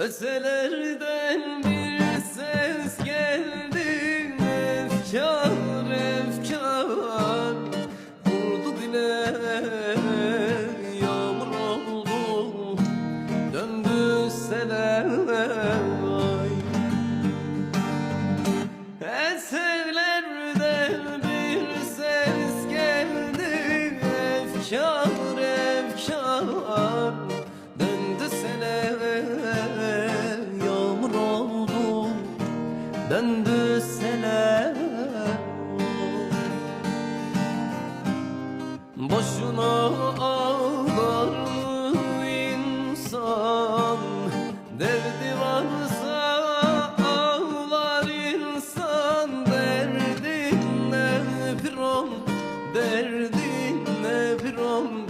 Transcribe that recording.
Ötelerden bir ses geldi Efkar, efkar. Vurdu dile Yağmur oldu Döndü seler. Eserlerden bir ses geldi Efkar, efkar. döndü sene Boşuna ağlar insan? Derdi varsa ağlar insan. Derdin ne pirom Derdin ne pirom